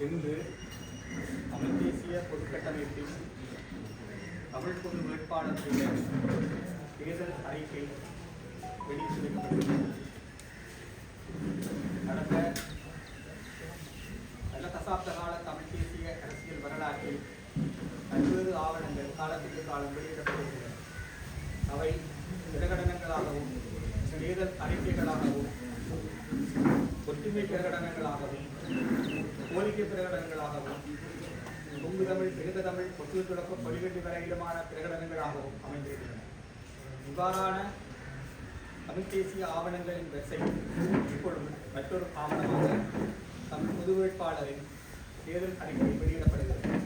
இன்று தமிழ் தேசிய பொதுக்கட்டமைப்பில் தமிழ் பொது வேட்பாளர்களுடைய தேர்தல் அறிக்கை வெளியிட்டு வைக்கப்பட்டது கடந்த பல தசாப்த கால தமிழ் தேசிய அரசியல் வரலாற்றில் பல்வேறு ஆவணங்கள் காலத்துக்கு காலம் வெளியிடப்படுகின்றன அவை பிரகடனங்களாகவும் தேர்தல் அறிக்கைகளாகவும் ஒற்றுமை பிரகடனங்களாகவும் கோரிக்கை பிரகடனங்களாகவும் கொங்கு தமிழ் பெருந்த தமிழ் கொத்து தொடக்கம் கொடிகட்டி வரையிலுமான பிரகடனங்களாகவும் அமைந்திருக்கின்றன. இவ்வாறான தமிழ் தேசிய ஆவணங்களின் வரிசை இப்பொழுது மற்றொரு ஆவணமாக தமிழ் பொது வேட்பாளரின் தேர்தல் அறிக்கை வெளியிடப்படுகிறது.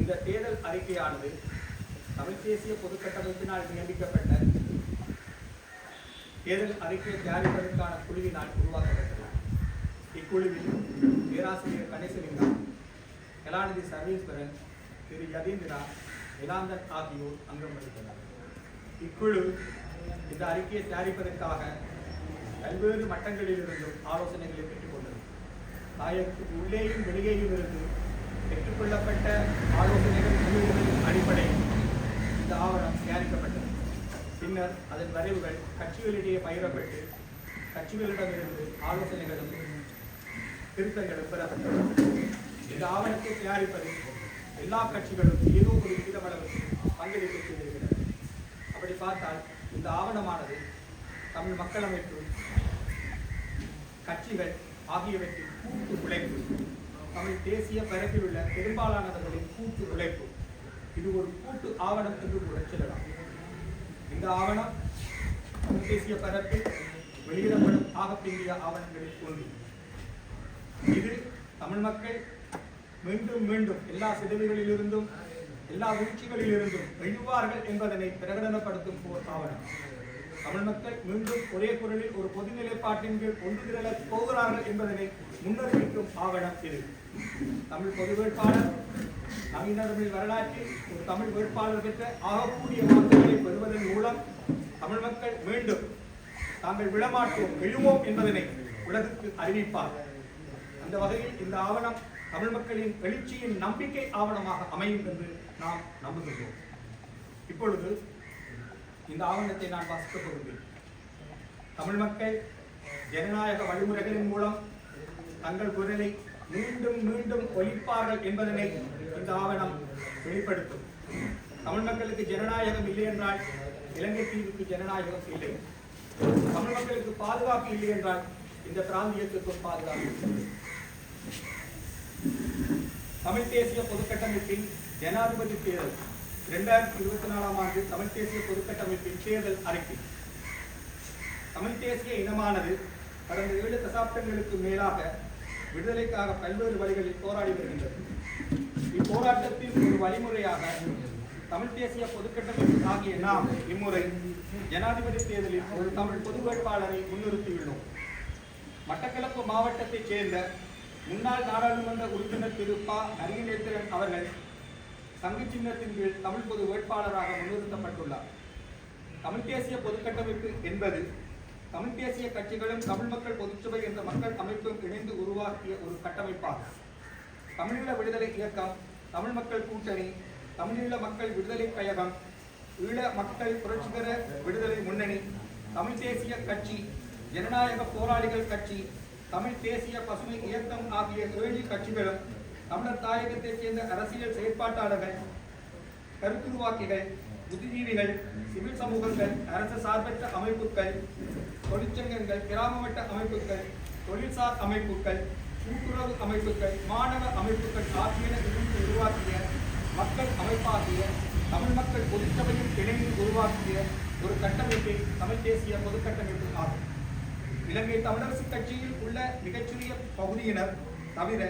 இந்த தேர்தல் அறிக்கையானது தமிழ் தேசிய பொதுக்கட்டமைப்பினால் நியமிக்கப்பட்ட தேர்தல் அறிக்கையை தயாரிப்பதற்கான குழுவினால் உருவாக்கப்பட்டது. இக்குழுவில் பேராசிரியர் கணேசலிங்கம் கலாநிதி சர்வேஸ்வரன் திரு யதீந்திரா நிலாந்தன் ஆகியோர் அங்கம் வகித்தனர் இக்குழு இந்த அறிக்கையை தயாரிப்பதற்காக பல்வேறு மட்டங்களிலிருந்தும் ஆலோசனைகளை பெற்றுக்கொண்டது தாயகத்துக்கு உள்ளேயும் வெளியேயும் இருந்து பெற்றுக்கொள்ளப்பட்ட ஆலோசனைகள் முடிவுகளின் அடிப்படையில் இந்த ஆவணம் தயாரிக்கப்பட்டது. பின்னர் அதன் வரைவுகள் கட்சிகளிடையே பகிரப்பட்டு கட்சிகளிடமிருந்து ஆலோசனைகளும் திருத்தங்களும் பெறப்பட்டது இந்த ஆவணத்தை தயாரிப்பதில் எல்லா கட்சிகளும் ஏதோ ஒரு விதமளவு பங்களிப்பு செய்திருக்கிறது. அப்படி பார்த்தால் இந்த ஆவணமானது தமிழ் மக்கள் அமைப்பு கட்சிகள் ஆகியவற்றின் கூட்டு உழைப்பு தமிழ் தேசிய பரப்பில் உள்ள பெரும்பாலானவர்களின் கூட்டு உழைப்பு. இது ஒரு கூட்டு ஆவணம் என்று கூட சொல்லலாம். இந்த ஆவணம் தமிழ் தேசிய பரப்பில் வெளியிடப்படும் ஆகப்பிந்திய ஆவணங்களில் ஒன்று. இது தமிழ் மக்கள் மீண்டும் மீண்டும் எல்லா சிதைவுகளிலிருந்தும் எல்லா வீழ்ச்சிகளிலிருந்தும் எழுவார்கள் என்பதனை பிரகடனப்படுத்தும் போர் ஆவணம். தமிழ் மக்கள் மீண்டும் ஒரே குரலில் ஒரு பொது நிலைப்பாட்டின் கீழ் ஒன்று திரள போகிறார்கள் என்பதனை முன்னறிவிக்கும் ஆவணம் இது. தமிழ் பொது வேட்பாளர் நவீன தமிழ் வரலாற்றில் ஒரு தமிழ் வேட்பாளர் பெற்ற ஆகக்கூடிய வாக்குகளை பெறுவதன் மூலம் தமிழ் மக்கள் மீண்டும் தாங்கள் விடமாட்டோம் எழுவோம் என்பதனை உலகுக்கு அறிவிப்பார்கள் அந்த வகையில் இந்த ஆவணம் தமிழ் மக்களின் எழுச்சியின் நம்பிக்கை ஆவணமாக அமையும் என்று நாம் நம்புகின்றோம். இப்பொழுது இந்த ஆவணத்தை நான் வாசிக்கப் போகிறேன் தமிழ் மக்கள் ஜனநாயக வழிமுறைகளின் மூலம் தங்கள் குரலை மீண்டும் மீண்டும் ஒழிப்பார்கள் என்பதனை இந்த ஆவணம் வெளிப்படுத்தும். தமிழ் மக்களுக்கு ஜனநாயகம் இல்லை என்றால் இலங்கை தீவுக்கு ஜனநாயகம் இல்லை. தமிழ் மக்களுக்கு பாதுகாப்பு இல்லை என்றால் இந்த பிராந்தியத்துக்கும் பாதுகாப்பு இல்லை. தமிழ் தேசிய பொதுக்கட்டமைப்பின் ஜனாதிபதி தேர்தல் இரண்டாயிரத்தி இருபத்தி நாலாம் ஆண்டு தமிழ் தேசிய பொதுக்கட்டமைப்பின் தேர்தல் அறிக்கை. தமிழ் தேசிய இனமானது கடந்த ஏழு தசாப்தங்களுக்கு மேலாக விடுதலைக்காக பல்வேறு வழிகளில் போராடி வருகின்றது. இப்போராட்டத்தின் ஒரு வழிமுறையாக தமிழ் தேசிய பொதுக்கட்டமைப்பு ஆகிய நாம் இம்முறை ஜனாதிபதி தேர்தலில் ஒரு தமிழ் பொது வேட்பாளரை முன்னிறுத்தியுள்ளோம். மட்டக்களப்பு மாவட்டத்தைச் சேர்ந்த முன்னாள் நாடாளுமன்ற உறுப்பினர் திரு ப. அரியநேத்திரன் அவர்கள் சங்கு சின்னத்தின் கீழ் தமிழ் பொது வேட்பாளராக முன்னிறுத்தப்பட்டுள்ளார். தமிழ் தேசிய பொதுக்கட்டமைப்பு என்பது தமிழ் தேசிய கட்சிகளும் தமிழ் மக்கள் பொதுச்சபை என்ற மக்கள் அமைப்பும் இணைந்து உருவாக்கிய ஒரு கட்டமைப்பாகும். தமிழீழ விடுதலை இயக்கம் தமிழ் மக்கள் கூட்டணி தமிழீழ மக்கள் விடுதலை கழகம் ஈழ மக்கள் புரட்சிகர விடுதலை முன்னணி தமிழ் தேசிய கட்சி ஜனநாயக போராளிகள் கட்சி தமிழ் தேசிய பசுமை இயக்கம் ஆகிய ஏழு கட்சிகளும் தமிழர் தாயகத்தைச் சேர்ந்த அரசியல் செயற்பாட்டாளர்கள் கருத்துருவாக்கிகள் புத்திஜீவிகள் சிவில் சமூகங்கள் அரசு சார்பற்ற அமைப்புகள் தொழிற்சங்கங்கள் கிராம வட்ட அமைப்புகள் தொழில்சார் அமைப்புகள் கூட்டுறவு அமைப்புகள் மாணவ அமைப்புகள் ஆகியன இணைந்து உருவாக்கிய மக்கள் அமைப்பாகிய தமிழ் மக்கள் பொதுச்சபையில் இணைந்து உருவாக்கிய ஒரு கட்டமைப்பே தமிழ் தேசிய பொதுக்கட்டமைப்பு ஆகும். இலங்கை தமிழரசு கட்சியில் உள்ள மிகச்சிறிய பகுதியினர் தவிர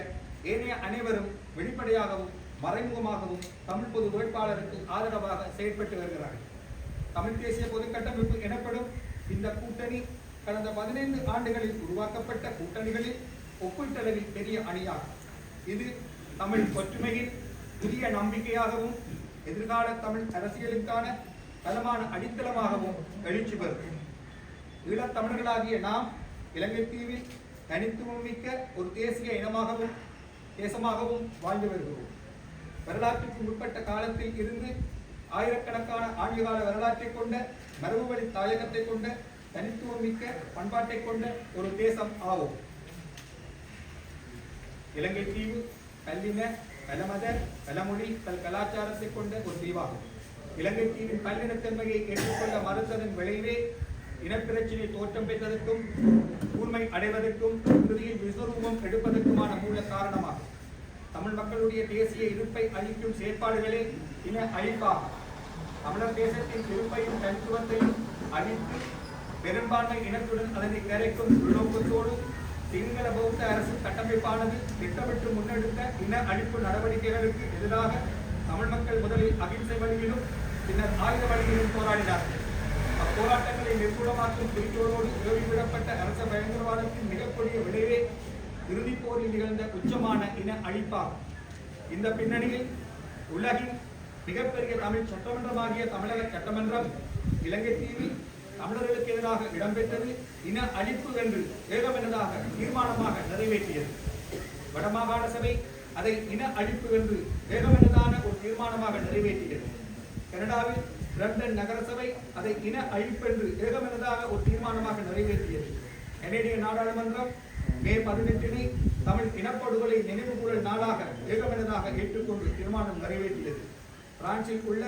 ஏனைய அனைவரும் வெளிப்படையாகவும் மறைமுகமாகவும் தமிழ் பொது வேட்பாளருக்கு ஆதரவாக செயற்பட்டு வருகிறார்கள். தமிழ் தேசிய பொதுக்கட்டமைப்பு எனப்படும் இந்த கூட்டணி கடந்த பதினைந்து ஆண்டுகளில் உருவாக்கப்பட்ட கூட்டணிகளில் ஒப்பீட்டளவில் பெரிய அணியாகும். இது தமிழ் ஒற்றுமையின் புதிய நம்பிக்கையாகவும் எதிர்கால தமிழ் அரசியலுக்கான பலமான அடித்தளமாகவும் எழுச்சி பெறும். ஈழத்தமிழர்களாகிய நாம் இலங்கை தீவில் தனித்துவம் மிக்க ஒரு தேசிய இனமாகவும் தேசமாகவும் வாழ்ந்து வருகிறோம். வரலாற்றுக்கு முற்பட்ட காலத்தில் இருந்து ஆயிரக்கணக்கான ஆண்டுகால வரலாற்றை கொண்ட மரபுவழி தாயகத்தை கொண்ட தனித்துவம் மிக்க பண்பாட்டை கொண்ட ஒரு தேசம் ஆகும். இலங்கை தீவு கல்லின பலமத பலமொழி பல் கலாச்சாரத்தை கொண்ட ஒரு தீவாகும். இலங்கை தீவின் பல்லினத்தன்மையை ஏற்றுக்கொள்ள மறுத்ததன் விளைவே இனப்பிரச்சினை தோற்றம் பெற்றதற்கும் கூர்மை அடைவதற்கும் இறுதியில் விஸ்வரூபம் எடுப்பதற்குமான மூல காரணமாகும். தமிழ் மக்களுடைய தேசிய இருப்பை அழிக்கும் செயற்பாடுகளே இன அழிப்பாகும். தமிழர் தேசத்தின் இருப்பையும் தனித்துவத்தையும் அழித்து பெரும்பான்மை இனத்துடன் அதனை கரைக்கும் உள்நோக்கத்தோடு சிங்கள பௌத்த அரசு கட்டமைப்பானது திட்டமிட்டு முன்னெடுத்த இன அழிப்பு நடவடிக்கைகளுக்கு எதிராக தமிழ் மக்கள் முதலில் அகிம்சை வழியிலும் பின்னர் ஆயுத வழியிலும் போராடினார்கள். போராட்டங்களை நிர்மூலமாக்கும் குறிக்கோளோடு ஏவிவிடப்பட்ட அரச பயங்கரவாதத்தின் மிகப்பெரிய விளைவே இறுதிப் போரில் நிகழ்ந்த உச்சமான இன அழிப்பாகும். இந்த பின்னணியில் உலகின் மிகப்பெரிய தமிழ் சட்டமன்றமாகிய தமிழக சட்டமன்றம் இலங்கை தீவில் தமிழர்களுக்கு எதிராக இடம்பெற்றது. இன அழிப்பு என்று ஏகமனதாக தீர்மானமாக நிறைவேற்றியது. வடமாகாண சபை அதை இன அழிப்பு என்று ஏகமனதான ஒரு தீர்மானமாக நிறைவேற்றியது. கனடாவில் லண்டன் நகரசபை அதை இன அழிப்பு என்று ஏகமனதாக ஒரு தீர்மானமாக நிறைவேற்றியது. கனேடிய நாடாளுமன்றம் மே பதினெட்டினை தமிழ் இனப்படுகொலை நினைவுகூரல் நாளாக ஏகமனதாக ஏற்றுக்கொண்டு தீர்மானம் நிறைவேற்றியது. பிரான்சில் உள்ள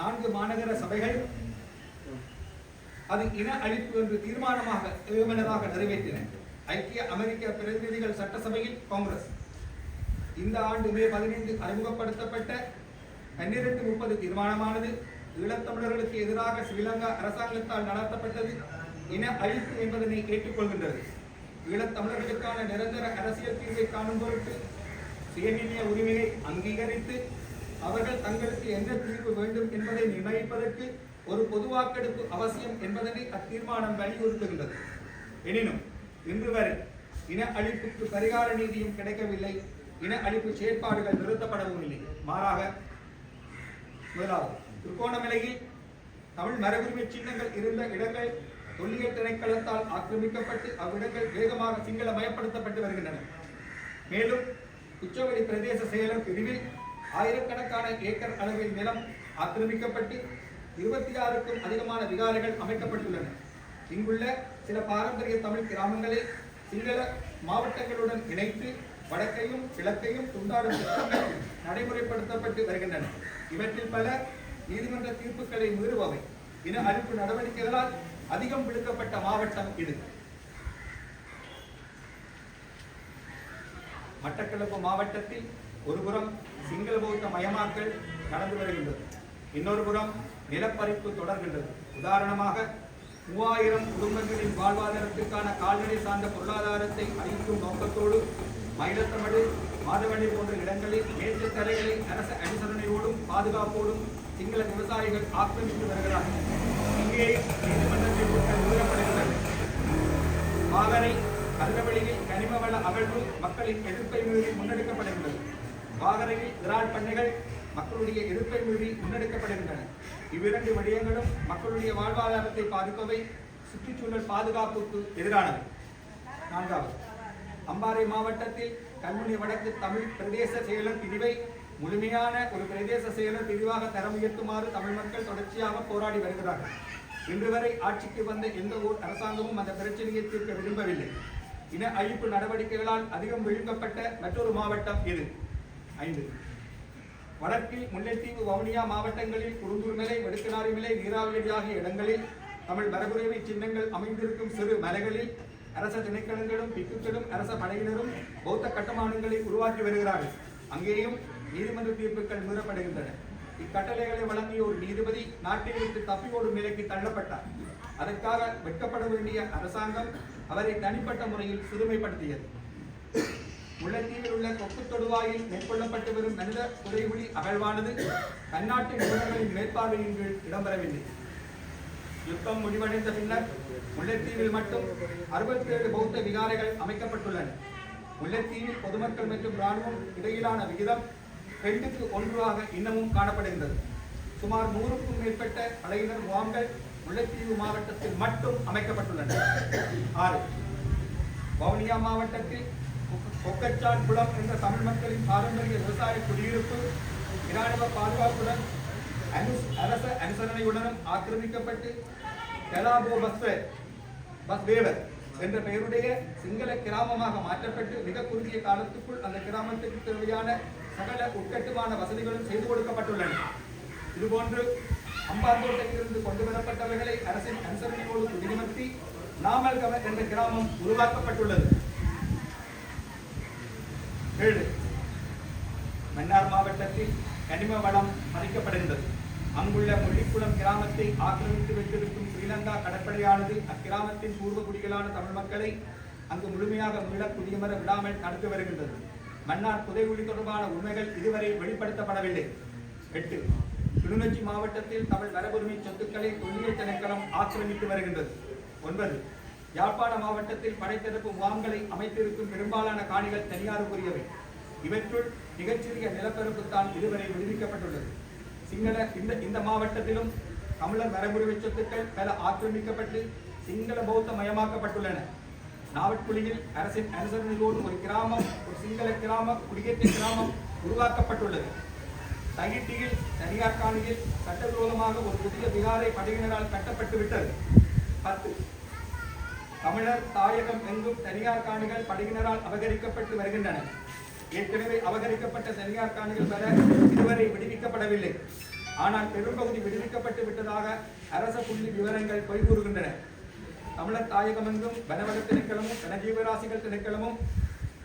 நான்கு மாநகர சபைகள் அது இன அழிப்பு என்று தீர்மானமாக ஏகமனதாக நிறைவேற்றின. ஐக்கிய அமெரிக்க பிரதிநிதிகள் சட்டசபையில் காங்கிரஸ். இந்த ஆண்டு மே பதினைந்து அறிமுகப்படுத்தப்பட்ட பன்னிரண்டு முப்பது தீர்மானமானது ஈழத்தமிழர்களுக்கு எதிராக ஸ்ரீலங்கா அரசாங்கத்தால் நடத்தப்பட்டது இன அழிப்பு என்பதனை ஏற்றுக்கொள்கின்றது ஈழத்தமிழர்களுக்கான நிரந்தர அரசியல் தீர்வை காணும் பொருட்டு சுயநிர்ணய உரிமையை அங்கீகரித்து அவர்கள் தங்களுக்கு எந்த தீர்வு வேண்டும் என்பதை நிர்ணயிப்பதற்கு ஒரு பொதுவாக்கெடுப்பு அவசியம் என்பதனை அத்தீர்மானம் வலியுறுத்துகின்றது. எனினும் இன்று வரை இன அழிப்புக்கு பரிகார நீதியும் கிடைக்கவில்லை. இன அழிப்பு செயற்பாடுகள் நிறுத்தப்படவும் இல்லை மாறாக முதலாவது திருகோணமலையில் தமிழ் மரபுரிமை சின்னங்கள் இருந்த இடங்கள் தொல்லியல் திணைக்களத்தால் ஆக்கிரமிக்கப்பட்டு அவ்விடங்கள் வேகமாக சிங்கள மயப்படுத்தப்பட்டு வருகின்றன. மேலும் குச்சவெளி பிரதேச செயலர் பிரிவில் ஆயிரக்கணக்கான ஏக்கர் அளவில் நிலம் ஆக்கிரமிக்கப்பட்டு இருபத்தி ஆறுக்கும் அதிகமான விகாரைகள் அமைக்கப்பட்டுள்ளன. இங்குள்ள சில பாரம்பரிய தமிழ் கிராமங்களை சிங்கள மாவட்டங்களுடன் இணைத்து வடக்கையும் கிழக்கையும் துண்டாடும் நடைமுறைப்படுத்தப்பட்டு வருகின்றன. இவற்றில் பல நீதிமன்ற தீர்ப்புகளை மீறுபவை. இன அழிப்பு நடவடிக்கைகளால் அதிகம் விடுக்கப்பட்ட மாவட்டம் இது. மட்டக்களப்பு மாவட்டத்தில் ஒருபுறம் சிங்கள பௌத்த மயமாக்கல் நடந்து வருகின்றது. இன்னொரு புறம் நிலப்பறிப்பு தொடர்கின்றது. உதாரணமாக மூவாயிரம் குடும்பங்களின் வாழ்வாதாரத்திற்கான கால்நடை சார்ந்த பொருளாதாரத்தை அளிக்கும் நோக்கத்தோடு மயிலத்தமடு மாதவழி போன்ற இடங்களில் மேற்கு தரைகளை அரச அனுசரணையோடும் பாதுகாப்போடும் சிங்கள விவசாயிகள் ஆக்கிரமித்து வருகிறார்கள். இங்கே நீதிமன்றத்தில் நிறுவனப்படுகின்றன மாவரை கருங்கவெளியில் கனிம வள அகழ்வு மக்களின் எதிர்ப்பை மீறி முன்னெடுக்கப்படுகின்றது. வாகரையில் இறால் பண்ணைகள் மக்களுடைய எதிர்ப்பை மீறி முன்னெடுக்கப்படுகின்றன. இவ்விரண்டு விடயங்களும் மக்களுடைய வாழ்வாதாரத்தை பாதிப்பவை சுற்றுச்சூழல் பாதுகாப்புக்கு எதிரானவை நான்காவது அம்பாறை மாவட்டத்தில் கல்முனை வடக்கு தமிழ் பிரதேச செயலர் பிரிவை முழுமையான ஒரு பிரதேச செயலர் பிரிவாக தரம் உயர்த்துமாறு தமிழ் மக்கள் தொடர்ச்சியாக போராடி வருகிறார்கள். இன்று வரை ஆட்சிக்கு வந்த எந்த ஓர் அரசாங்கமும் அந்த பிரச்சனையை தீர்க்க விரும்பவில்லை. இன அழிப்பு நடவடிக்கைகளால் அதிகம் விழுங்கப்பட்ட மற்றொரு மாவட்டம் இது ஐந்து. வடக்கில் முல்லைத்தீவு வவுனியா மாவட்டங்களில் குருந்தூர் மலை வெடுக்கனாரி மலை நீராவியடி ஆகிய இடங்களில் தமிழ் மரபுரிமை சின்னங்கள் அமைந்திருக்கும் சிறு மலைகளில் அரச திணைக்களங்களும் பிக்குக்களும் அரச படையினரும் பௌத்த கட்டுமானங்களை உருவாக்கி வருகிறார்கள். அங்கேயும் நீதிமன்ற தீர்ப்புகள் மீறப்படுகின்றன. இக்கட்டளைகளை வழங்கிய ஒரு நீதிபதி நாட்டை விட்டு தப்பி ஓடும் நிலைக்கு தள்ளப்பட்டார். அதற்காக வெட்கப்பட வேண்டிய அரசாங்கம் அவரை தனிப்பட்ட முறையில் சிறுமைப்படுத்தியது. முல்லைத்தீவில் உள்ள கொக்கு தொடுவாயில் மேற்கொள்ளப்பட்டு வரும் மனித குறைவுளி அகழ்வானது பன்னாட்டு நிறுவனங்களின் மேற்பார்வையின் கீழ் இடம்பெறவில்லை. யுத்தம் முடிவடைந்த பின்னர் முல்லைத்தீவில் மட்டும் அறுபத்தி ஏழு பௌத்த விகாரைகள் அமைக்கப்பட்டுள்ளன. முல்லைத்தீவில் பொதுமக்கள் மற்றும் இராணுவம் இடையிலான விகிதம் ரெண்டுக்கு ஒன்றாக இன்னமும் காணப்படுகின்றது. சுமார் நூறுக்கும் மேற்பட்ட படையினர் முகாம்கள் முல்லைத்தீவு மாவட்டத்தில் மட்டும் அமைக்கப்பட்டுள்ளன. ஆறு. வவுனியா மாவட்டத்தில் கொக்கச்சான் குளம் என்ற தமிழ் மக்களின் பாரம்பரிய விவசாய குடியிருப்பு இராணுவ பாதுகாப்புடன் அனு- அரச அனுசரணையுடனும் ஆக்கிரமிக்கப்பட்டு கலாபோ பஸ்வே பஸ்வேவர் என்ற பெயருடைய சிங்கள கிராமமாக மாற்றப்பட்டு மிக குறுகிய காலத்துக்குள் அந்த கிராமத்துக்கு தேவையான சகல உட்கட்டுமான வசதிகளும் செய்து கொடுக்கப்பட்டுள்ளன. இதுபோன்று அம்பாந்தோட்டத்திலிருந்து கொண்டு வரப்பட்டவர்களை அரசின் அனுசரணையோடு குடியமர்த்தி நாமல் என்ற கிராமம் உருவாக்கப்பட்டுள்ளது. ஏழு. மன்னார் மாவட்டத்தில் கனிம வளம் மதிக்கப்படுகின்றது அங்குள்ள முள்ளிக்குளம் கிராமத்தை ஆக்கிரமித்து வைத்திருக்கும் ஸ்ரீலங்கா கடற்படையானது அக்கிராமத்தின் பூர்வ குடிகளான தமிழ் மக்களை அங்கு முழுமையாக மீள குடியமர விடாமல் நடத்தி வருகின்றது. மன்னார் புதைகுழி தொடர்பான உண்மைகள் இதுவரை வெளிப்படுத்தப்படவில்லை. எட்டு கிளிநொச்சி மாவட்டத்தில் தமிழ் மரபுரிமை சொத்துக்களை தொல்லியல் திணைக்களம் ஆக்கிரமித்து வருகின்றது. ஒன்பது யாழ்ப்பாண மாவட்டத்தில் படைத்தரப்பு முகாம்களை அமைத்திருக்கும் பெரும்பாலான காணிகள் தனியாருக்குரியவை. இவற்றுள் மிகச்சிறிய நிலப்பரப்பு தான் இதுவரை விடுவிக்கப்பட்டுள்ளது. சிங்கள இந்த இந்த மாவட்டத்திலும் தமிழர் மரபுரிமை சொத்துக்கள் பல ஆக்கிரமிக்கப்பட்டு சிங்கள பௌத்த மயமாக்கப்பட்டுள்ளன நாவட்குழியில் அரசின் அனுசரணையோடு ஒரு கிராமம் ஒரு சிங்கள கிராமம் குடியேற்ற கிராமம் உருவாக்கப்பட்டுள்ளது. தகிட்டியில் தனியார் காணியில் சட்டவிரோதமாக ஒரு புதிய விகாரை படையினரால் கட்டப்பட்டு விட்டது பத்து. தமிழர் தாயகம் எங்கும் தனியார் காணிகள் படையினரால் அபகரிக்கப்பட்டு வருகின்றன. ஏற்கனவே அபகரிக்கப்பட்ட தனியார் காணிகள் பெற இதுவரை விடுவிக்கப்படவில்லை. ஆனால் பெரும்பகுதி விடுவிக்கப்பட்டு விட்டதாக அரச புள்ளி விவரங்கள் பொய் கூறுகின்றன. தமிழர் தாயகம் எங்கும் வனவள திணைக்களமும் வனஜீவராசிகள் திணைக்களமும்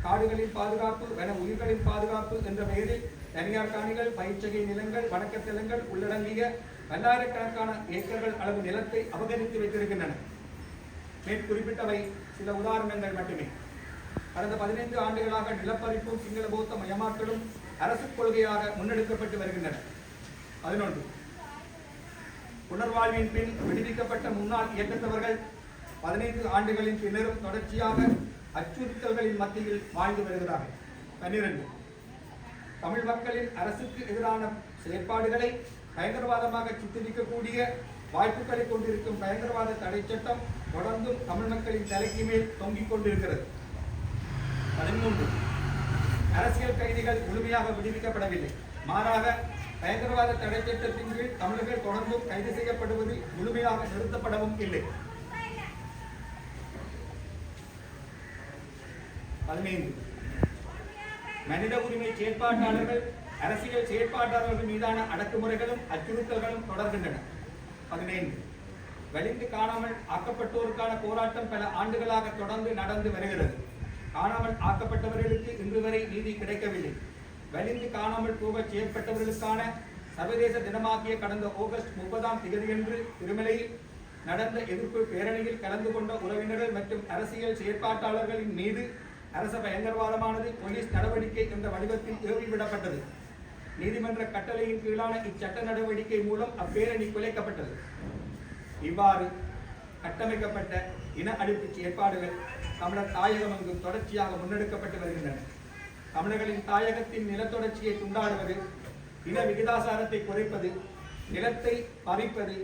காடுகளின் பாதுகாப்பு வன உயிர்களின் பாதுகாப்பு என்ற பெயரில் தனியார் காணிகள் பயிற்சகை நிலங்கள் வடக்க நிலங்கள் உள்ளடங்கிய பல்லாயிரக்கணக்கான ஏக்கர்கள் அளவு நிலத்தை அபகரித்து வைத்திருக்கின்றன. மேற்குறிப்பிட்டவை சில உதாரணங்கள் மட்டுமே. கடந்த பதினைந்து ஆண்டுகளாக நிலப்பறிப்பும் சிங்கள பௌத்த மயமாக்கலும் அரசு கொள்கையாக முன்னெடுக்கப்பட்டு வருகின்றன. பதினொன்று. புனர்வாழ்வின் பின் விடுவிக்கப்பட்ட முன்னாள் இயக்கத்தவர்கள் பதினைந்து ஆண்டுகளின் பின்னரும் தொடர்ச்சியாக அச்சுறுத்தல்களின் மத்தியில் வாழ்ந்து வருகிறார்கள். பன்னிரண்டு தமிழ் மக்களின் அரசுக்கு எதிரான செயற்பாடுகளை பயங்கரவாதமாக சித்தரிக்கக்கூடிய வாய்ப்புகளை கொண்டிருக்கும் பயங்கரவாத தடை சட்டம் தொடர்ந்தும் தமிழ் மக்களின் தலைக்கு மேல் தொங்கிக் கொண்டிருக்கிறது. பதிமூன்று அரசியல் கைதிகள் முழுமையாக விடுவிக்கப்படவில்லை. மாறாக பயங்கரவாத தடை சட்டத்தின் கீழ் தமிழர்கள் தொடர்ந்தும் கைது செய்யப்படுவது முழுமையாக நிறுத்தப்படவும் இல்லை. பதினைந்து. மனித உரிமை செயற்பாட்டாளர்கள் அரசியல் செயற்பாட்டாளர்கள் மீதான அடக்குமுறைகளும் அச்சுறுத்தல்களும் தொடர்கின்றன. பதினைந்து. வலிந்து காணாமல் ஆக்கப்பட்டோருக்கான போராட்டம் பல ஆண்டுகளாக தொடர்ந்து நடந்து வருகிறது. காணாமல் ஆக்கப்பட்டவர்களுக்கு இன்று வரை நீதி கிடைக்கவில்லை. வலிந்து காணாமல் போகச் செயற்பட்டவர்களுக்கான சர்வதேச தினமாகிய கடந்த ஆகஸ்ட் முப்பதாம் தேதியன்று திருமலையில் நடந்த எதிர்ப்பு பேரணியில் கலந்து கொண்ட உறவினர்கள் மற்றும் அரசியல் செயற்பாட்டாளர்களின் மீது அரச பயங்கரவாதமானது போலீஸ் நடவடிக்கை என்ற வடிவத்தில் ஏவிவிடப்பட்டது நீதிமன்ற கட்டளையின் கீழான இச்சட்ட நடவடிக்கை மூலம் அப்பேரணி குலைக்கப்பட்டது. இவ்வாறு கட்டமைக்கப்பட்ட இன அழிப்பு ஏற்பாடுகள் தமிழர் தாயகம் அங்கு தொடர்ச்சியாக முன்னெடுக்கப்பட்டு வருகின்றன. தமிழர்களின் தாயகத்தின் நிலத்தொடர்ச்சியை துண்டாடுவது இன விகிதாசாரத்தை குறைப்பது நிலத்தை பறிப்பது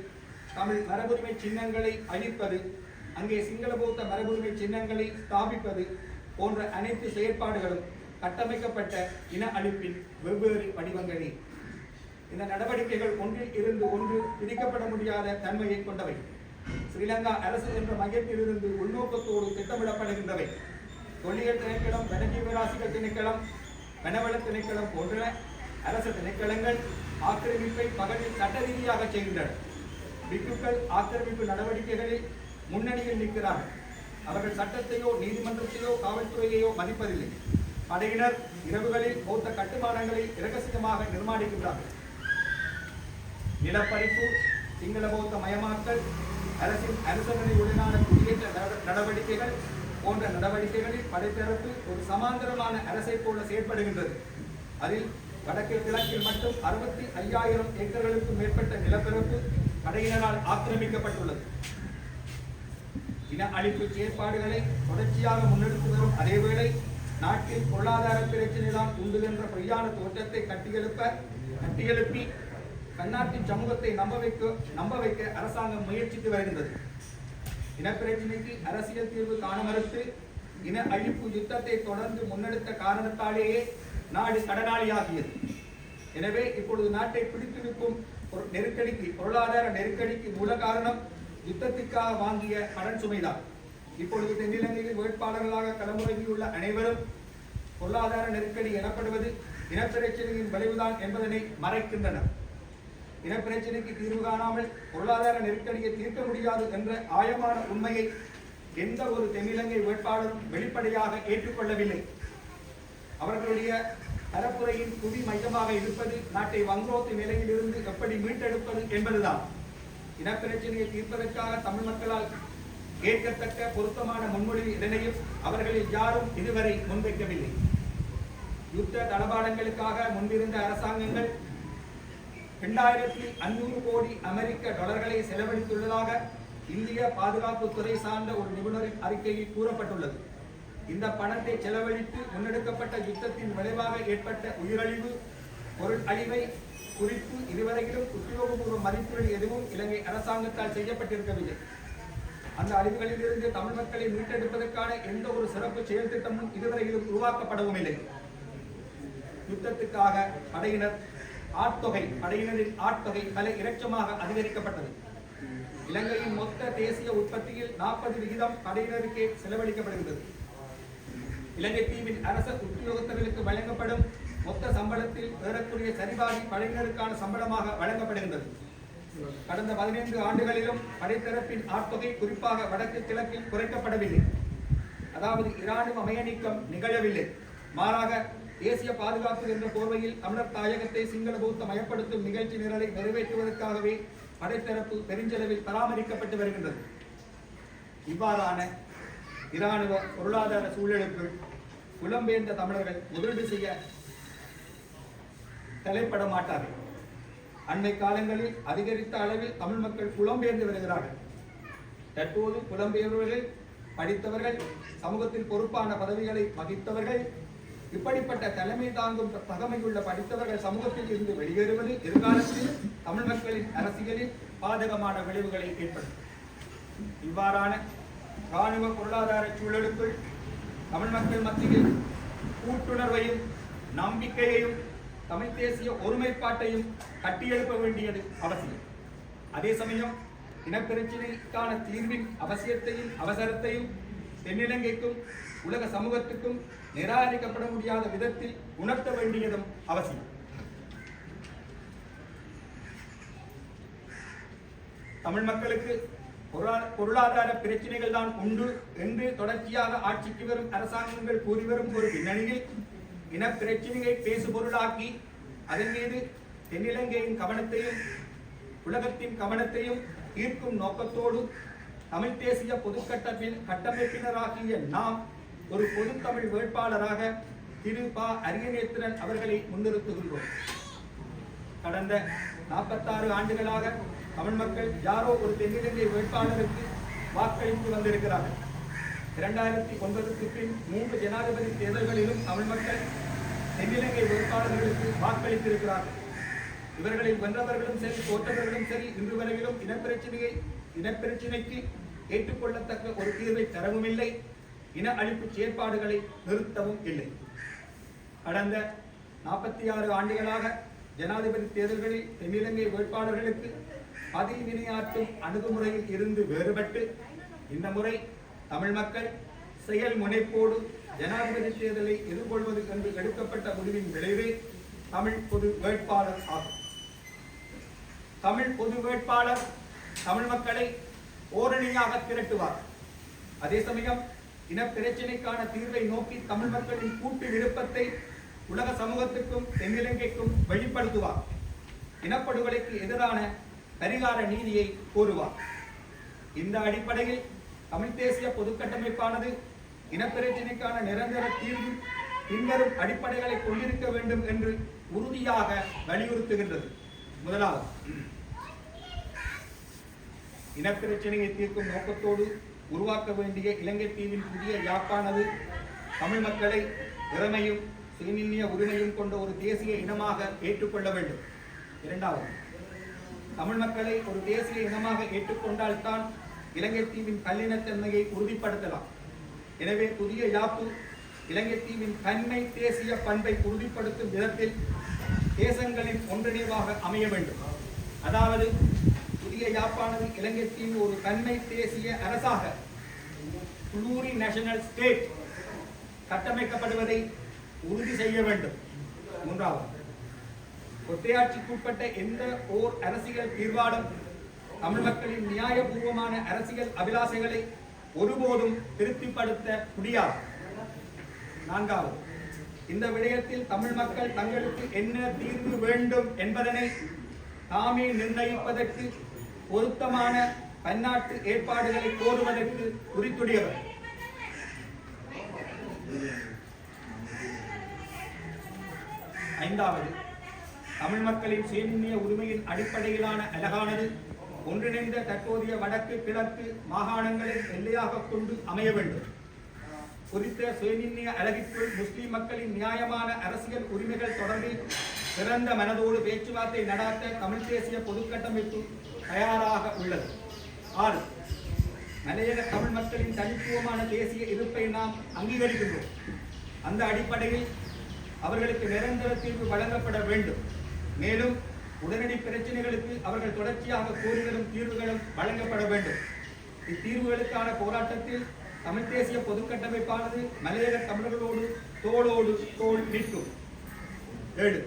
தமிழ் மரபுரிமை சின்னங்களை அழிப்பது அங்கே சிங்கள பௌத்த மரபுரிமை சின்னங்களை ஸ்தாபிப்பது போன்ற அனைத்து செயற்பாடுகளும் கட்டமைக்கப்பட்ட இன அழிப்பின் வெவ்வேறு வடிவங்களே. இந்த நடவடிக்கைகள் ஒன்றில் இருந்து ஒன்று பிரிக்கப்பட முடியாத தன்மையை கொண்டவை. ஸ்ரீலங்கா அரசு என்ற மையத்திலிருந்து உள்நோக்கத்தோடு திட்டமிடப்படுகின்றவை. தொல்லியல் திணைக்களம் வனஜீவராசிகள் திணைக்களம் வனவள திணைக்களம் போன்ற அரசு திணைக்களங்கள் ஆக்கிரமிப்பை பகலில் சட்ட ரீதியாக செய்கின்றன. பிக்குக்கள் ஆக்கிரமிப்பு நடவடிக்கைகளில் முன்னணியில் நிற்கிறார்கள். அவர்கள் சட்டத்தையோ நீதிமன்றத்தையோ காவல்துறையையோ மதிப்பதில்லை. படையினர் இரவுகளில் பௌத்த கட்டுமானங்களை இரகசியமாக நிர்மாணிக்கின்றார்கள். நிலப்பறிப்பு சிங்கள பௌத்த மயமாக்கல் அரசின் அனுசரணையுடனான குடியேற்ற நடவடிக்கைகள் போன்ற நடவடிக்கைகளில் படைத்தரப்பு ஒரு சமாந்தரமான அரசை போல செயற்படுகின்றது. அதில் வடக்கு கிழக்கில் மட்டும் அறுபத்தி ஐயாயிரம் ஏக்கர்களுக்கும் மேற்பட்ட நிலப்பரப்பு படையினரால் ஆக்கிரமிக்கப்பட்டுள்ளது. இன அழிப்பு செயற்பாடுகளை தொடர்ச்சியாக முன்னெடுத்து வரும் அதேவேளை நாட்டில் பொருளாதார பிரச்சினை தான் பொய்யான தோற்றத்தை கட்டியெழுப்ப கட்டியெழுப்பி தன்னாட்டின் சமூகத்தை நம்ப வைக்க நம்ப வைக்க அரசாங்கம் முயற்சித்து வருகின்றது. இனப்பிரச்சினைக்கு அரசியல் தீர்வு காண மறுத்து இன அழிப்பு யுத்தத்தை தொடர்ந்து முன்னெடுத்த காரணத்தாலேயே நாடு கடனாளியாகியது. எனவே இப்பொழுது நாட்டை பிடித்திருக்கும் ஒரு நெருக்கடிக்கு பொருளாதார நெருக்கடிக்கு மூல காரணம் யுத்தத்திற்காக வாங்கிய கடன் சுமைதான். இப்பொழுது தென்னிலங்கையில் வேட்பாளர்களாக களமுறங்கியுள்ள அனைவரும் பொருளாதார நெருக்கடி எனப்படுவது இனப்பிரச்சனையின் விளைவுதான் என்பதனை மறைக்கின்றனர். இனப்பிரச்சனைக்கு தீர்வு காணாமல் பொருளாதார நெருக்கடியை தீர்க்க முடியாது என்ற ஆயமான உண்மையை எந்த ஒரு தென்னிலங்கை வேட்பாளரும் வெளிப்படையாக ஏற்றுக்கொள்ளவில்லை. அவர்களுடைய பரப்புரையின் குவி மையமாக இருப்பது நாட்டை வங்கோத்து நிலையிலிருந்து எப்படி மீட்டெடுப்பது என்பதுதான். இனப்பிரச்சனையை தீர்ப்பதற்காக தமிழ் மக்களால் கேட்கத்தக்க பொருத்தமான முன்மொழிவு இதனையும் அவர்களில் யாரும் இதுவரை முன்வைக்கவில்லை. யுத்த தளபாடங்களுக்காக முன்பிருந்த அரசாங்கங்கள் இரண்டாயிரத்தி அஞ்சூறு கோடி அமெரிக்க டாலர்களை செலவழித்துள்ளதாக இந்திய பாதுகாப்புத்துறை சார்ந்த ஒரு நிபுணரின் அறிக்கையில் கூறப்பட்டுள்ளது. இந்த பணத்தை செலவழித்து முன்னெடுக்கப்பட்ட யுத்தத்தின் விளைவாக ஏற்பட்ட உயிரழிவு பொருள் அழிவை குறித்து இதுவரையிலும் உத்தியோகபூர்வ மதிப்பீடு எதுவும் இலங்கை அரசாங்கத்தால் செய்யப்பட்டிருக்கவில்லை. அந்த அழிவுகளிலிருந்து தமிழ் மக்களை மீட்டெடுப்பதற்கான எந்த ஒரு சிறப்பு செயல் திட்டமும் இதுவரையிலும் உருவாக்கப்படவும் இல்லை. யுத்தத்துக்காக படையினர் ஆட்தொகை படையினரின் ஆட்தொகை பல இலட்சமாக அதிகரிக்கப்பட்டது. இலங்கையின் மொத்த தேசிய உற்பத்தியில் நாற்பது விகிதம் படையினருக்கே செலவழிக்கப்படுகிறது இலங்கை தீவின் அரச உத்தியோகத்தர்களுக்கு வழங்கப்படும் மொத்த சம்பளத்தில் ஏறக்குறைய சரிபாதி படையினருக்கான சம்பளமாக வழங்கப்படுகின்றது. கடந்த பதினைந்து ஆண்டுகளிலும் படைத்தரப்பின் ஆட்தொகை குறிப்பாக வடக்கு கிழக்கில் குறைக்கப்படவில்லை. அதாவது இராணுவ மயநீக்கம் நிகழவில்லை. மாறாக தேசிய பாதுகாப்பு என்ற போர்வையில் தமிழர் தாயகத்தை சிங்கள பௌத்த மயப்படுத்தும் நிகழ்ச்சி நிரலை நிறைவேற்றுவதற்காகவே படைத்தரப்பு பெருஞ்செலவில் பராமரிக்கப்பட்டு வருகின்றது. இவ்வாறான இராணுவ பொருளாதார சூழலுக்குள் புலம்பெயர்ந்த தமிழர்கள் முதலீடு செய்ய தலைப்பட மாட்டார்கள் அண்மை காலங்களில் அதிகரித்த அளவில் தமிழ் மக்கள் புலம்பெயர்ந்து வருகிறார்கள். தற்போது புலம்பெயர்வர்கள் படித்தவர்கள் சமூகத்தில் பொறுப்பான பதவிகளை வகித்தவர்கள் இப்படிப்பட்ட தலைமை தாங்கும் தகமையுள்ள படித்தவர்கள் சமூகத்தில் இருந்து வெளியேறுவது எதிர்காலத்தில் தமிழ் மக்களின் அரசியலில் பாதகமான விளைவுகளை ஏற்படுத்தும். இவ்வாறான இராணுவ பொருளாதார சூழலுக்குள் தமிழ் மக்கள் மத்தியில் கூட்டுணர்வையும் நம்பிக்கையையும் தமிழ் தேசிய ஒருமைப்பாட்டையும் கட்டியெழுப்ப வேண்டியது அவசியம். அதே சமயம் இனப்பிரச்சினைக்கான தீர்வின் அவசியத்தையும் அவசரத்தையும் தென்னிலங்கைக்கும் உலக சமூகத்துக்கும் நிராகரிக்கப்பட முடியாத விதத்தில் உணர்த்த வேண்டியதும் அவசியம். தமிழ் மக்களுக்கு பொருளாதார பிரச்சனைகள் தான் உண்டு என்று தொடர்ச்சியாக ஆட்சிக்கு வரும் அரசாங்கங்கள் கூறி வரும் ஒரு பின்னணியில் இன பிரச்சனையை பேசுபொருளாக்கி அதன் மீது தென்னிலங்கையின் கவனத்தையும் உலகத்தின் கவனத்தையும் ஈர்க்கும் நோக்கத்தோடு தமிழ் தேசிய பொதுக்கட்டப்பின் கட்டமைப்பினராகிய நாம் ஒரு பொது தமிழ் வேட்பாளராக திரு ப. அரியநேத்திரன் அவர்களை முன்னிறுத்துகின்றோம். கடந்த நாற்பத்தாறு ஆண்டுகளாக தமிழ் மக்கள் யாரோ ஒரு தென்னிலங்கை வேட்பாளருக்கு வாக்களித்து வந்திருக்கிறார்கள். இரண்டாயிரத்தி ஒன்பதுக்கு பின் மூன்று ஜனாதிபதி தேர்தல்களிலும் தமிழ் மக்கள் தென்னிலங்கை வேட்பாளர்களுக்கு வாக்களித்திருக்கிறார்கள். இவர்களில் வென்றவர்களும் சரி தோற்றவர்களும் சரி இன்று வரையிலும் இனப்பிரச்சனையை இனப்பிரச்சனைக்கு ஏற்றுக்கொள்ளத்தக்க ஒரு தீர்வை தரவும் இல்லை இன அழிப்பு செயற்பாடுகளை நிறுத்தவும் இல்லை. கடந்த நாற்பத்தி ஆறு ஆண்டுகளாக ஜனாதிபதி தேர்தல்களில் தென்னிலங்கை வேட்பாளர்களுக்கு பதிவினையாற்றும் அணுகுமுறையில் இருந்து வேறுபட்டு இந்த முறை தமிழ் மக்கள் செயல் முனைப்போடு ஜனாதிபதி தேர்தலை எதிர்கொள்வது என்று எடுக்கப்பட்ட முடிவின் விளைவே தமிழ் பொது வேட்பாளர் ஆகும். தமிழ் பொது வேட்பாளர் தமிழ் மக்களை ஓரணியாக திரட்டுவார். அதே சமயம் இன பிரச்சினைக்கான தீர்வை நோக்கி தமிழ் மக்களின் கூட்டு விருப்பத்தை உலக சமூகத்துக்கும் தென்னிலங்கைக்கும் வெளிப்படுத்துவார். இனப்படுகொலைக்கு எதிரான பரிகார நீதியை கோருவார். இந்த அடிப்படையில் தமிழ் தேசிய பொதுக்கட்டமைப்பானது இனப்பிரச்சினைக்கான நிரந்தர தீர்வு பின்வரும் அடிப்படைகளை கொண்டிருக்க வேண்டும் என்று உறுதியாக வலியுறுத்துகின்றது. முதலாவது இனப்பிரச்சனையை தீர்க்கும் நோக்கத்தோடு உருவாக்க வேண்டிய இலங்கை தீவின் புதிய யாப்பானது தமிழ் மக்களை திறமையும் சுயநிர்ணய உரிமையும் கொண்ட ஒரு தேசிய இனமாக ஏற்றுக்கொள்ள வேண்டும். இரண்டாவது தமிழ் மக்களை ஒரு தேசிய இனமாக ஏற்றுக்கொண்டால்தான் இலங்கை தீவின் பல்லினத்தன்மையை உறுதிப்படுத்தலாம். எனவே புதிய யாப்பு இலங்கை தீவின் தன்மை தேசிய பண்பை உறுதிப்படுத்தும் விதத்தில் தேசங்களின் ஒன்றிணைவாக அமைய வேண்டும். அதாவது புதிய யாப்பானது இலங்கை தீவு ஒரு தன்மை தேசிய அரசாக புளூரி நேஷனல் ஸ்டேட் கட்டமைக்கப்படுவதை உறுதி செய்ய வேண்டும். மூன்றாவது ஒற்றையாட்சிக்குட்பட்ட எந்த ஓர் அரசியல் தீர்வாடும் தமிழ் மக்களின் நியாயபூர்வமான அரசியல் அபிலாசைகளை ஒருபோதும் திருப்திப்படுத்த முடியாது. நான்காவது இந்த விடயத்தில் தமிழ் மக்கள் தங்களுக்கு என்ன தீர்வு வேண்டும் என்பதனை தாமே நிர்ணயிப்பதற்கு பொருத்தமான பன்னாட்டு ஏற்பாடுகளை கோருவதற்கு குறித்துடையவர் ஐந்தாவது தமிழ் மக்களின் சேமிய உரிமையின் அடிப்படையிலான அழகானது ஒன்றிணைந்த தற்போதைய வடக்கு கிழக்கு மாகாணங்களை எல்லையாக கொண்டு அமைய வேண்டும். குறித்த சுயநிர்ணய அழகிற்குள் முஸ்லிம் மக்களின் நியாயமான அரசியல் உரிமைகள் தொடர்பில் சிறந்த மனதோடு பேச்சுவார்த்தை நடாத்த தமிழ் தேசிய பொதுக்கட்டமைப்பு தயாராக உள்ளது. ஆறு மலையக தமிழ் மக்களின் தனித்துவமான தேசிய இருப்பை நாம் அங்கீகரிக்கின்றோம். அந்த அடிப்படையில் அவர்களுக்கு நிரந்தர தீர்வு வழங்கப்பட வேண்டும். மேலும் உடனடி பிரச்சனைகளுக்கு அவர்கள் தொடர்ச்சியாக கோரிகளும் தீர்வுகளும் வழங்கப்பட வேண்டும். இத்தீர்வுகளுக்கான போராட்டத்தில் தமிழ் தேசிய பொதுக்கட்டமைப்பானது மலையக தமிழர்களோடு தோளோடு தோல் நிற்கும். ஏழு.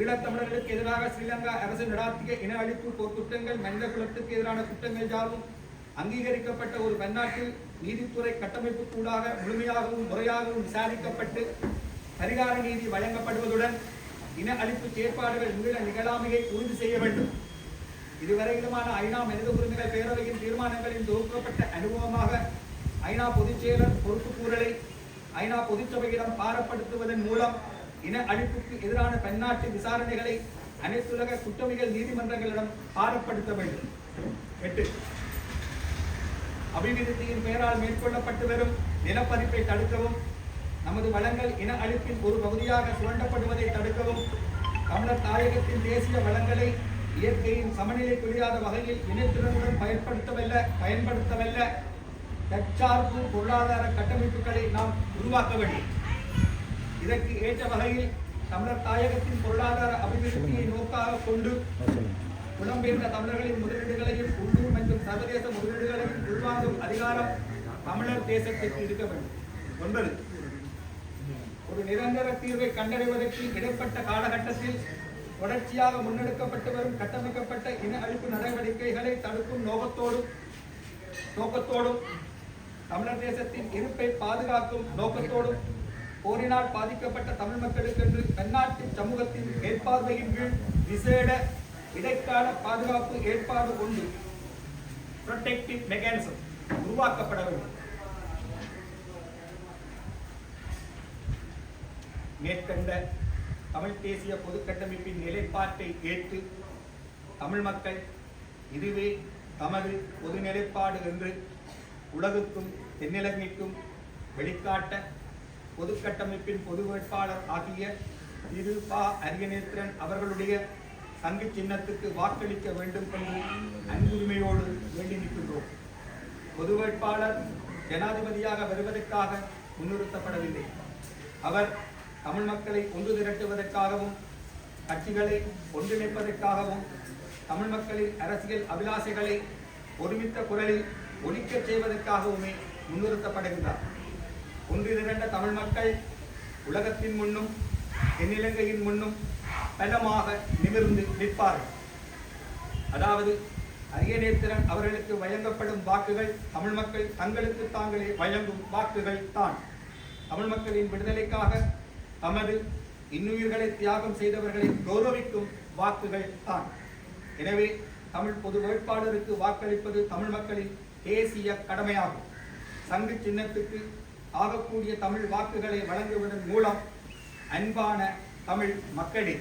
ஈழத்தமிழர்களுக்கு எதிராக ஸ்ரீலங்கா அரசு நடாத்திய இன அழிப்பு போர் குற்றங்கள் மனித குலத்துக்கு எதிரான குற்றங்கள் யாவும் அங்கீகரிக்கப்பட்ட ஒரு பன்னாட்டில் நீதித்துறை கட்டமைப்பு கூடாக முழுமையாகவும் முறையாகவும் விசாரிக்கப்பட்டு பரிகார நீதி வழங்கப்படுவதுடன் இன அழிப்பு செயற்பாடுகள் மீள நிகழாமையை உறுதி செய்ய வேண்டும். இதுவரையிலுமான ஐநா மனித உரிமைகள் பேரவையின் தீர்மானங்களின் தொகுக்கப்பட்ட அனுபவமாக ஐநா பொதுச் செயலர் பொறுப்புக்கூறலை ஐநா பொதுச்சபையிடம் பாரப்படுத்துவதன் மூலம் இன அழிப்புக்கு எதிரான பன்னாட்டு விசாரணைகளை அனைத்துலக குற்றவியல் நீதிமன்றங்களிடம் பாரப்படுத்த வேண்டும். எட்டு. அபிவிருத்தியின் பெயரால் மேற்கொள்ளப்பட்டு வரும் நிலப்பதிப்பை தடுக்கவும் நமது வளங்கள் இன அழிப்பின் ஒரு பகுதியாக சுரண்டப்படுவதை தடுக்கவும் தமிழர் தாயகத்தின் தேசிய வளங்களை இயற்கையின் சமநிலை புரியாத வகையில் இனத்திறனுடன் பயன்படுத்தவல்ல பயன்படுத்தவல்ல. தற்சார்பு பொருளாதார கட்டமைப்புகளை நாம் உருவாக்க வேண்டும். இதற்கு ஏற்ற வகையில் தமிழர் தாயகத்தின் பொருளாதார அபிவிருத்தியை நோக்காக கொண்டு புலம்பெயர்ந்த தமிழர்களின் முதலீடுகளையும் உள்ளூர் மற்றும் சர்வதேச முதலீடுகளையும் உள்வாங்கும் அதிகாரம் தமிழர் தேசத்திற்கு இருக்க வேண்டும். ஒன்பது ஒரு நிரந்தர தீர்வை கண்டறிவதற்கு இடைப்பட்ட காலகட்டத்தில் தொடர்ச்சியாக முன்னெடுக்கப்பட்டு வரும் கட்டமைக்கப்பட்ட இன அழிப்பு நடவடிக்கைகளை தடுக்கும் நோக்கத்தோடும் நோக்கத்தோடும் தமிழர் தேசத்தின் இருப்பை பாதுகாக்கும் நோக்கத்தோடும் போரினால் பாதிக்கப்பட்ட தமிழ் மக்களுக்கென்று பன்னாட்டு சமூகத்தின் மேற்பார்வையின் கீழ் விசேட இடைக்கால பாதுகாப்பு ஏற்பாடு கொண்டு ப்ரொடெக்டிவ் மெக்கானிசம் உருவாக்கப்பட வேண்டும். மேற்கண்ட தமிழ் தேசிய பொதுக்கட்டமைப்பின் நிலைப்பாட்டை ஏற்று தமிழ் மக்கள் இதுவே தமது பொது நிலைப்பாடு என்று உலகுக்கும் தென்னிலங்கைக்கும் வெளிக்காட்ட பொதுக்கட்டமைப்பின் பொது வேட்பாளர் ஆகிய திரு ப. அரியநேத்திரன் அவர்களுடைய சங்கு சின்னத்துக்கு வாக்களிக்க வேண்டும் என்று அன்புரிமையோடு வேண்டி நிற்கின்றோம். பொது வேட்பாளர் ஜனாதிபதியாக வருவதற்காக முன்னிறுத்தப்படவில்லை. அவர் தமிழ் மக்களை ஒன்று திரட்டுவதற்காகவும் கட்சிகளை ஒன்றிணைப்பதற்காகவும் தமிழ் மக்களின் அரசியல் அபிலாசைகளை ஒருமித்த குரலில் ஒலிக்கச் செய்வதற்காகவுமே முன்னிறுத்தப்படுகின்றார். ஒன்று திரண்ட தமிழ் மக்கள் உலகத்தின் முன்னும் தென்னிலங்கையின் முன்னும் பலமாக நிமிர்ந்து நிற்பார்கள். அதாவது அரியநேத்திரன் அவர்களுக்கு வழங்கப்படும் வாக்குகள் தமிழ் மக்கள் தங்களுக்கு தாங்களே வழங்கும் வாக்குகள் தான். தமிழ் மக்களின் விடுதலைக்காக தமது இன்னுயிர்களை தியாகம் செய்தவர்களை கௌரவிக்கும் வாக்குகள் தான். எனவே தமிழ் பொது வேட்பாளருக்கு வாக்களிப்பது தமிழ் மக்களின் தேசிய கடமையாகும். சங்கு சின்னத்துக்கு ஆகக்கூடிய தமிழ் வாக்குகளை வழங்குவதன் மூலம் அன்பான தமிழ் மக்களே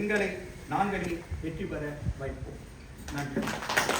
எங்களை நாங்களே வெற்றி பெற வைப்போம். நன்றி.